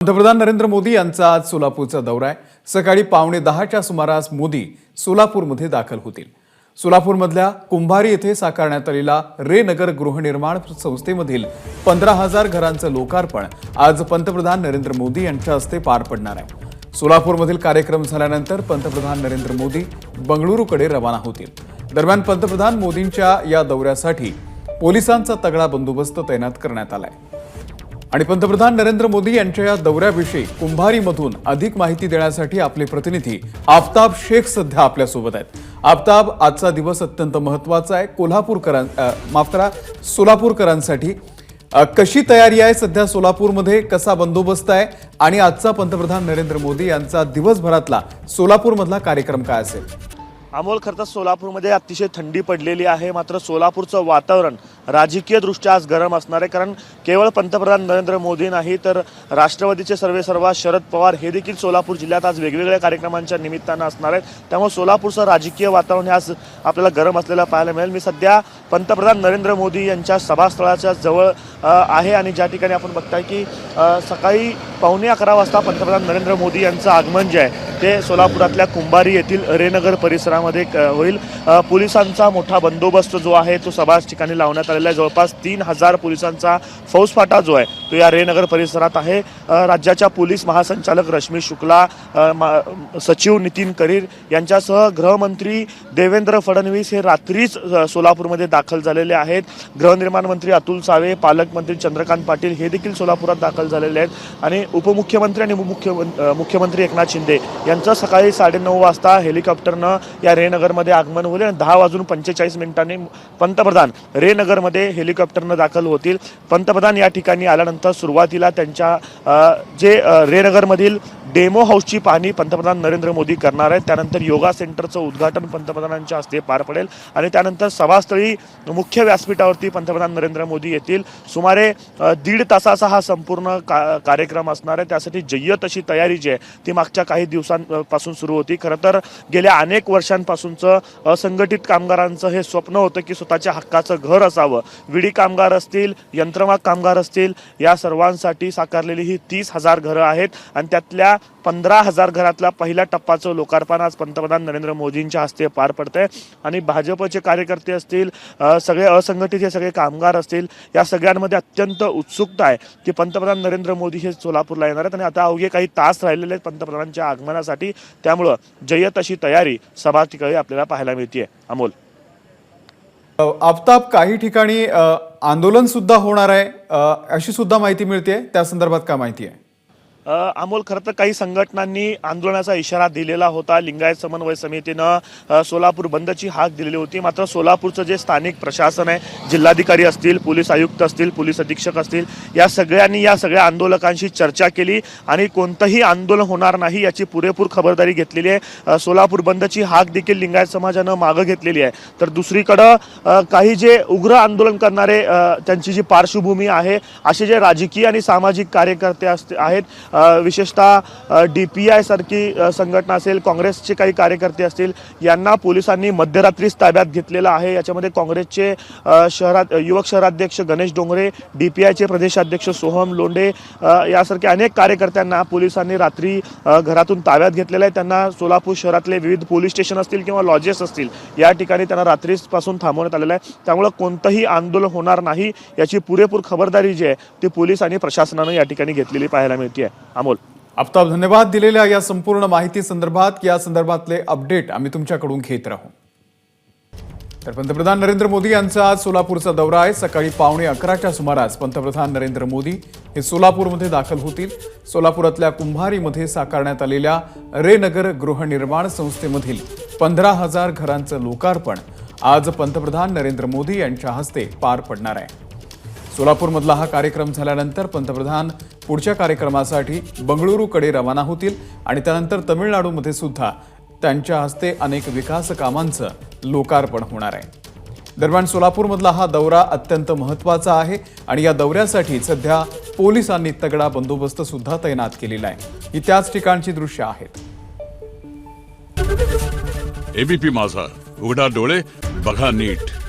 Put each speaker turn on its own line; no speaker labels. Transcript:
पंतप्रधान नरेंद्र मोदी यांचा आज सोलापूरचा दौरा आहे. सकाळी पावणे दहाच्या सुमारास मोदी सोलापूरमध्ये दाखल होतील. सोलापूरमधल्या कुंभारी येथे साकारण्यात आलेला रे नगर गृहनिर्माण संस्थेमधील पंधरा हजार घरांचं लोकार्पण आज पंतप्रधान नरेंद्र मोदी यांच्या हस्ते पार पडणार आहे. सोलापूरमधील कार्यक्रम झाल्यानंतर पंतप्रधान नरेंद्र मोदी बंगळुरूकडे रवाना होतील. दरम्यान पंतप्रधान मोदींच्या या दौऱ्यासाठी पोलिसांचा तगडा बंदोबस्त तैनात करण्यात आलाय. आणि पंतप्रधान नरेंद्र मोदी यांच्या या दौऱ्याविषयी कुंभारीमधून अधिक माहिती देण्यासाठी आपले प्रतिनिधी आफताब शेख सध्या आपल्यासोबत आहेत. आफताब आजचा दिवस अत्यंत महत्त्वाचा आहे. कोल्हापूरकरां माफ करा सोलापूरकरांसाठी. कशी तयारी आहे सध्या सोलापूरमध्ये? कसा बंदोबस्त आहे? आणि आजचा पंतप्रधान नरेंद्र मोदी यांचा दिवसभरातला सोलापूरमधला कार्यक्रम काय असेल?
अमोल खरं तर सोलापूरमध्ये अतिशय थंडी पडलेली आहे. मात्र सोलापूरचं वातावरण राजकीयदृष्ट्या आज गरम असणार आहे. कारण केवळ पंतप्रधान नरेंद्र मोदी नाही तर राष्ट्रवादीचे सर्वे सर्वा शरद पवार हे देखील सोलापूर जिल्ह्यात आज वेगवेगळ्या कार्यक्रमांच्या निमित्तानं असणार आहेत. त्यामुळे सोलापूरचं राजकीय वातावरण हे आज आपल्याला गरम असलेलं पाहायला मिळेल. मी सध्या पंतप्रधान नरेंद्र मोदी यांच्या सभास्थळाच्या जवळ आहे. आणि ज्या ठिकाणी आपण बघताय की सकाळी पावणे अकरा वाजता पंतप्रधान नरेंद्र मोदी यांचं आगमन जे आहे ते सोलापुरातल्या कुंभारी येथील रेनगर परिसरामध्ये क- होईल. पोलिसांचा मोठा बंदोबस्त जो आहे तो सभा ठिकाणी लावण्यात आलेला आहे. जवळपास तीन हजार पोलिसांचा फौजफाटा जो आहे तो या रेनगर परिसरात आहे. राज्याच्या पोलीस महासंचालक रश्मी शुक्ला मा- सचिव नितीन करीर यांच्यासह गृहमंत्री देवेंद्र फडणवीस हे रात्रीच सोलापूरमध्ये दाखल झालेले आहेत. गृहनिर्माण मंत्री अतुल सावे पालकमंत्री चंद्रकांत पाटील हे देखील सोलापुरात दाखल झालेले आहेत. आणि उपमुख्यमंत्री आणि मुख्य मुख्यमंत्री एकनाथ शिंदे यांचं सकाळी साडेनऊ वाजता हेलिकॉप्टरनं या रेनगरमध्ये आगमन होईल आणि दहा वाजून पंचेचाळीस मिनिटांनी पंतप्रधान रेनगरमध्ये हेलिकॉप्टरनं दाखल होतील. पंतप्रधान या ठिकाणी आल्यानंतर सुरुवातीला त्यांच्या जे रेनगरमधील डेमो हाऊसची पाहणी पंतप्रधान नरेंद्र मोदी करणार आहेत. त्यानंतर योगा सेंटरचं उद्घाटन पंतप्रधानांच्या हस्ते पार पडेल आणि त्यानंतर सभास्थळी मुख्य व्यासपीठावरती पंतप्रधान नरेंद्र मोदी येतील. सुमारे दीड तासाचा हा संपूर्ण का कार्यक्रम असणार आहे. त्यासाठी जय्यत अशी तयारी जी आहे ती मागच्या काही दिवसांनी वर्षांपासून सुरू होती. खरं तर गेल्या अनेक वर्षांपासूनचं असंघटित कामगारांचं हे स्वप्न होतं की स्वतःच्या हक्काचं घर असावं. विडी कामगार असतील यंत्रमाग कामगार असतील या सर्वांसाठी साकारलेली ही तीस हजार घरं आहेत आणि त्यातल्या पंधरा हजार घरातला पहिल्या टप्पाचं लोकार्पण आज पंतप्रधान नरेंद्र मोदींच्या हस्ते पार पडतंय. आणि भाजपचे कार्यकर्ते असतील सगळे असंघटित हे सगळे कामगार असतील या सगळ्यांमध्ये अत्यंत उत्सुकता आहे की पंतप्रधान नरेंद्र मोदी हे सोलापूरला येणार आहेत. आणि आता अवघे काही तास राहिलेले आहेत पंतप्रधानांच्या आगमनासाठी. त्यामुळं जय्यत अशी तयारी सभा ठिकाणी आपल्याला पाहायला मिळते अमोल.
आफताब काही ठिकाणी आंदोलन सुद्धा होणार आहे. अशी सुद्धा माहिती मिळते त्या संदर्भात काय माहिती आहे?
अमोल खरं तर काही संघटनांनी आंदोलनाचा इशारा दिलेला होता. लिंगायत समन्वय समितीनं सोलापूर बंदची हाक दिलेली होती. मात्र सोलापूरचं जे स्थानिक प्रशासन आहे जिल्हाधिकारी असतील पोलीस आयुक्त असतील पोलीस अधीक्षक असतील या सगळ्यांनी या सगळ्या आंदोलकांशी चर्चा केली आणि कोणतंही आंदोलन होणार नाही याची पुरेपूर खबरदारी घेतलेली आहे. सोलापूर बंदची हाक देखील लिंगायत समाजानं मागं घेतलेली आहे. तर दुसरीकडं काही जे उग्र आंदोलन करणारे त्यांची जी पार्श्वभूमी आहे असे जे राजकीय आणि सामाजिक कार्यकर्ते असते आहेत विशेषतः डी पी आय सारखी संघटना असेल काँग्रेसचे काही कार्यकर्ते असतील यांना पोलिसांनी मध्यरात्रीच ताब्यात घेतलेलं आहे. याच्यामध्ये काँग्रेसचे शहरात युवक शहराध्यक्ष गणेश डोंगरे डी पी आयचे प्रदेशाध्यक्ष सोहम लोंडे यासारख्या अनेक कार्यकर्त्यांना पोलिसांनी रात्री घरातून ताब्यात घेतलेलं आहे. त्यांना सोलापूर शहरातले विविध पोलीस स्टेशन असतील किंवा लॉजेस असतील या ठिकाणी त्यांना रात्रीपासून थांबवण्यात आलेलं आहे. त्यामुळं कोणतंही आंदोलन होणार नाही याची पुरेपूर खबरदारी जी आहे ती पोलीस आणि प्रशासनानं या ठिकाणी घेतलेली पाहायला मिळते आहे अमोल.
आफताब धन्यवाद दिलेल्या या संपूर्ण माहिती संदर्भात या संदर्भातले अपडेट आम्ही तुमच्याकडून घेत राहू. तर पंतप्रधान नरेंद्र मोदी यांचा आज सोलापूरचा दौरा आहे. सकाळी पावणे अकराच्या सुमारास पंतप्रधान नरेंद्र मोदी हे सोलापूरमध्ये दाखल होतील. सोलापुरातल्या कुंभारीमध्ये साकारण्यात आलेल्या रे नगर गृहनिर्माण संस्थेमधील पंधरा हजार घरांचं लोकार्पण आज पंतप्रधान नरेंद्र मोदी यांच्या हस्ते पार पडणार आहे. सोलापूरमधला हा कार्यक्रम झाल्यानंतर पंतप्रधान पुढच्या कार्यक्रमासाठी बंगळुरूकडे रवाना होतील आणि त्यानंतर तमिळनाडूमध्ये सुद्धा त्यांच्या हस्ते अनेक विकास कामांचं लोकार्पण होणार आहे. दरम्यान सोलापूरमधला हा दौरा अत्यंत महत्त्वाचा आहे आणि या दौऱ्यासाठी सध्या पोलिसांनी तगडा बंदोबस्त सुद्धा तैनात केलेला आहे. ही त्याच ठिकाणची दृश्य आहेत.
एबीपी माझा. उघडा डोळे बघा नीट.